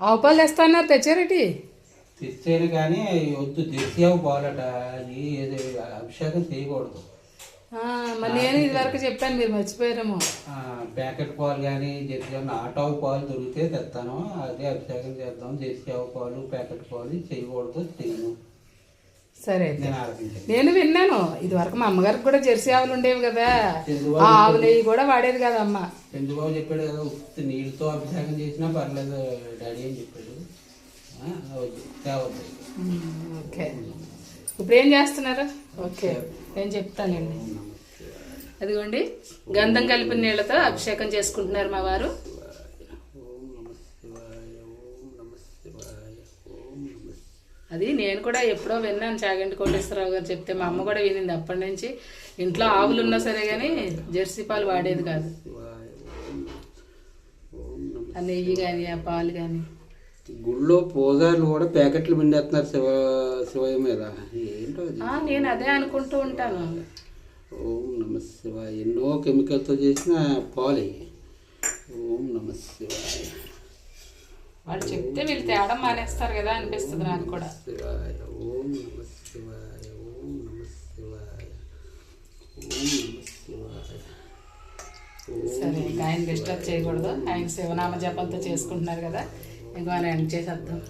ఆవు పాలు తెస్తాన్నారు తెచ్చారేటి? తెచ్చాను కానీ వద్దు తెచ్చావు పాలట. అది ఏదో అభిషేకం చేయకూడదు. మరి నేను ఇది వరకు చెప్పాను మీరు మర్చిపోయారేమో. ప్యాకెట్ పాలు కానీ జెర్సీ ఆటావు పాలు దొరికితే తెస్తాను. అదే అభిషేకం చేద్దాం. జెర్సీ ఆవు పాలు ప్యాకెట్ పాలు చేయకూడదు చేయను సరే అయితే. నేను విన్నాను. ఇది వరకు మా అమ్మగారికి కూడా జెర్సీ ఆవులు ఉండేవి కదా. ఆ ఆవు నెయ్యి కూడా వాడేది కదా అమ్మ. చంద్రబాబు చెప్పాడు కదా ఉత్తి నీళ్ళతో అభిషేకం చేసినా పర్లేదు డాడీ అని చెప్పాడు. ఓకే. ఇప్పుడు ఏం చేస్తున్నారు? ఓకే నేను చెప్తానండి. అదిగోండి గంధం కలిపిన నీళ్ళతో అభిషేకం చేసుకుంటున్నారు మా వారు. అది నేను కూడా ఎప్పుడో విన్నాను చాగంటి కోటేశ్వరరావు గారు చెప్తే మా అమ్మ కూడా వినింది అప్పటి నుంచి. ఇంట్లో ఆవులు ఉన్నా సరే కానీ జెర్సీ పాలు వాడేది కాదు. ఆ నెయ్యి కానీ ఆ పాలు కానీ గుళ్ళో పూజారులు కూడా ప్యాకెట్లు పిండేస్తున్నారు శివ శివయ్య మీద. ఏంటో నేను అదే అనుకుంటూ ఉంటాను. ఓం నమ శివాయ. ఎన్నో కెమికల్తో చేసిన పాలు ఇవి. ఓం నమ శివాయ వాళ్ళు చెప్తే వీళ్ళు తేడం మానేస్తారు కదా అనిపిస్తుంది నాకు కూడా. శివాయ ఓం నమ శివాయ ఓం నమ శివాయ ఓం నమ శివాయ సరే ఇంకా ఆయన డిస్టర్బ్ చేయకూడదు. ఆయన శివనామ జపంతో చేసుకుంటున్నారు కదా. ఇంకో ఆయన ఎండ్ చేసేద్దాం.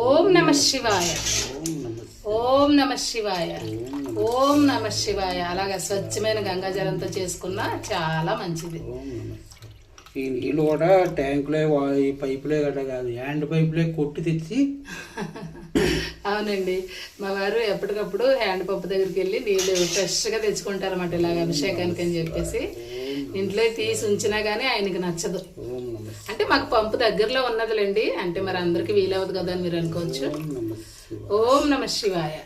ఓం నమ శివాయ ఓం నమ శివాయ ఓం నమ శివాయ అలాగా స్వచ్ఛమైన గంగాజలంతో చేసుకున్నా చాలా మంచిది. నీళ్ళు కూడా ట్యాంకులే పైపులే గట్ట కాదు. హ్యాండ్ పైపులే కొట్టి తెచ్చి అవునండి. మా వారు ఎప్పటికప్పుడు హ్యాండ్ పంప్ దగ్గరికి వెళ్ళి నీళ్ళు ఫ్రెష్గా తెచ్చుకుంటారు అన్నమాట ఇలాగ అభిషేకానికి అని చెప్పేసి. ఇంట్లో తీసి ఉంచినా కానీ ఆయనకి నచ్చదు. అంటే మాకు పంపు దగ్గరలో ఉన్నదిలేండి. అంటే మరి అందరికి వీలవదు కదా అని మీరు అనుకోవచ్చు. ఓం నమ శివాయ.